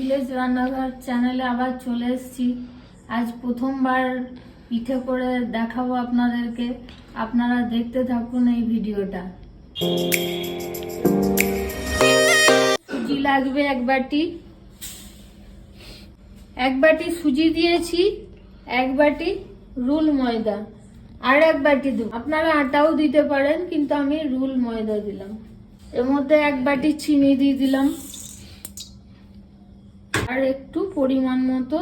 Village রান্নাঘর চ্যানেলে আবার চলে এসেছি। আজ প্রথমবার পিঠে করে দেখাবো আপনাদেরকে। আপনারা দেখতে থাকুন এই ভিডিওটা। সুজি লাগবে এক বাটি। এক বাটি সুজি দিয়েছি, এক বাটি রুল ময়দা, আর এক বাটি দেব আপনারা আটাও দিতে পারেন, কিন্তু আমি রুল ময়দা দিলাম। এর মধ্যে এক বাটি চিনি দিয়ে দিলাম। একটু পরিমাণ মতো,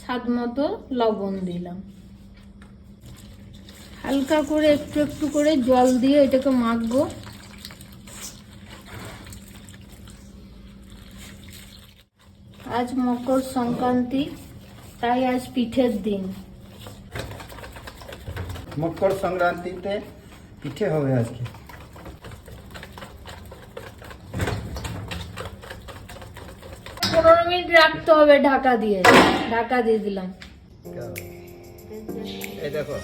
স্বাদ মতো লবণ দিলাম। হালকা করে একটু একটু করে জল দিয়ে এটাকে মাখবো। আজ মকর সংক্রান্তি, তাই আজ পিঠের দিন। মকর সংক্রান্তিতে পিঠে হবে আজকে। পনেরো মিনিট রাখতে হবে ঢাকা দিয়ে। ঢাকা দিয়ে দিলাম। এই দেখো।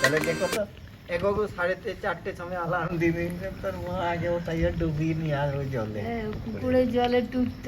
তাহলে দেখো তো চারটে সময় অ্যালার্ম দিয়ে তোর মা আগে ওটাই ডুবিয়ে নিয়ে আসবে জলে। হ্যাঁ পুকুরে জলে হবে।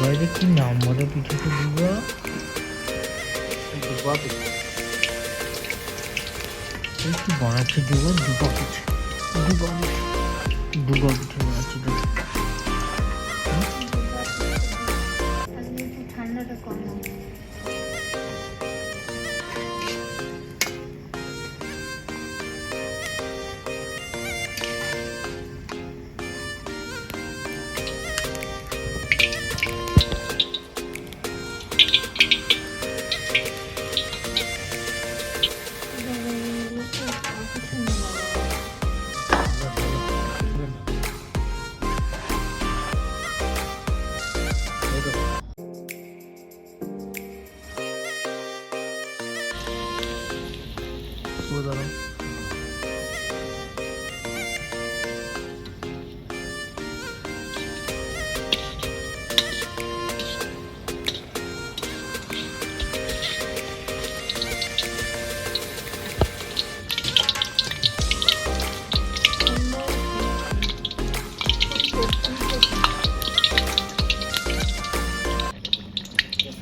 দুবাইরে কি নাম্বারে বলে পিঠেতে দুবা দুবা পিঠে এই কি বানাচ্ছে দুবা দুবা কিছু দুবা পিঠে দুবা পিঠে বানাচ্ছে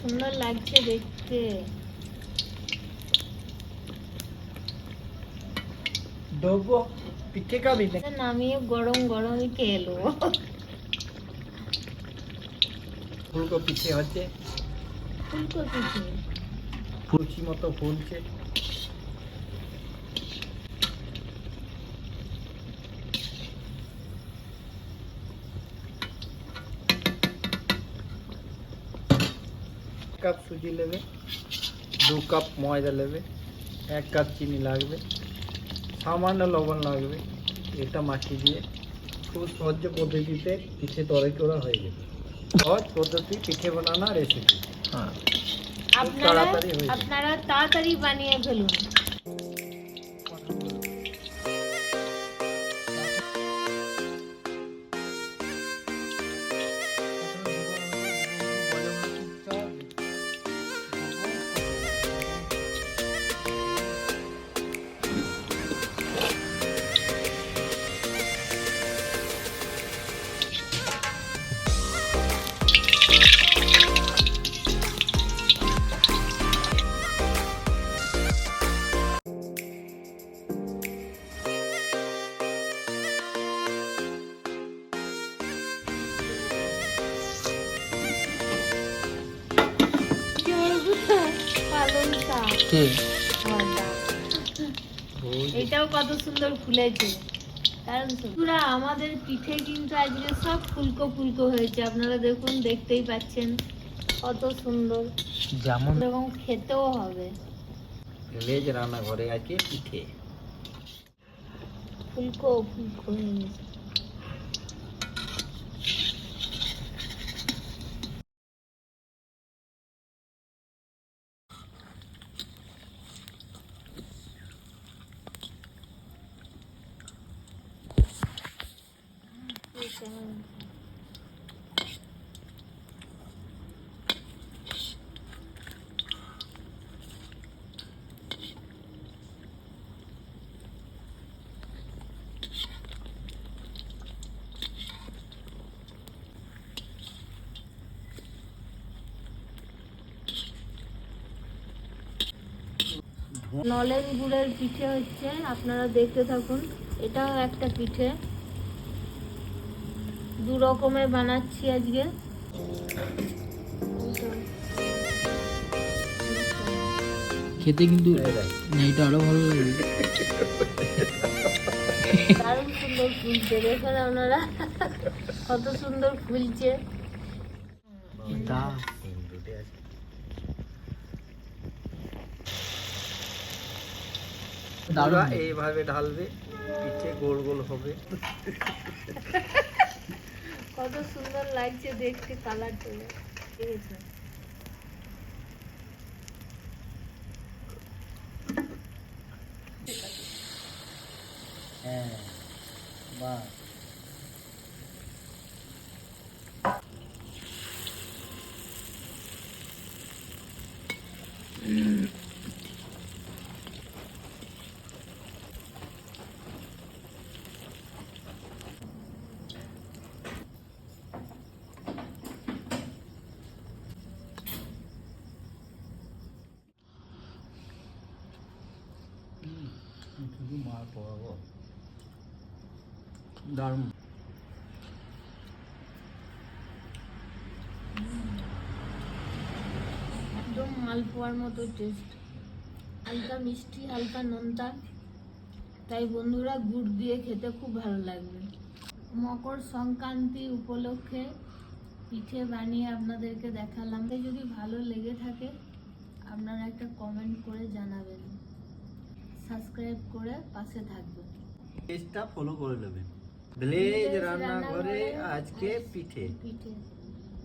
সুন্দর লাগছে দেখতে। ডোবো পিঠে খাবি নামিয়ে গরম গরমই খেয়ে এলো ফুলকো পিঠে হচ্ছে ফুলকপি পিঠে। ফুলছি মতো ফুলছে। কাপ সুজি নেবে দু কাপ ময়দা নেবে এক কাপ চিনি লাগবে সামান্য লবণ লাগবে এটা মাছি দিয়ে খুব সহজ পদ্ধতিতে পিঠে তরে করা হয়ে যাবে। সহজ পদ্ধতি পিঠে বানানো রেসিপি হ্যাঁ। আপনারা তাড়াতাড়ি হয়ে যাবে। আপনারা তাড়াতাড়ি বানিয়ে ফেলুন। কে? এটাও কত সুন্দর ফুলেছে। কারণ পুরা আমাদের পিঠে কিন্তু আজকে সব ফুলকো ফুলকো হয়েছে। আপনারা দেখুন দেখতেই পাচ্ছেন কত সুন্দর। যেমন এরকম খেতেও হবে। ভেজ রান্নাঘরে আছে পিঠে। ফুলকো ফুলকো হয়ে গেছে। নলেন গুড়ের পিঠে হচ্ছে আপনারা দেখতে থাকুন এটাও একটা পিঠে। দু রকমের বানাচ্ছি আজকে। খেতে কিন্তু। এটা আরও ভালো লাগে। দারুণ সুন্দর ফুলছে দেখুন আপনারা। কত সুন্দর ফুলছে। এইভাবে ঢালবে পিঠে গোল গোল হবে। কত সুন্দর লাগছে দেখতে কালার চলে এসেছে হ্যাঁ বাহ। মার একদম মালপোয়ার মতো টেস্ট হালকা মিষ্টি, হালকা নোনতা। তাই বন্ধুরা গুড় দিয়ে খেতে খুব ভালো লাগবে। মকর সংক্রান্তি উপলক্ষে পিঠে বানিয়ে আপনাদেরকে দেখালাম। যদি ভালো লেগে থাকে, আপনারা একটা কমেন্ট করে জানাবেন। সাবস্ক্রাইব করে পাশে থাকবে। পেজটা ফলো করে নেবেন রান্না করে আজকে পিঠে। পিঠে।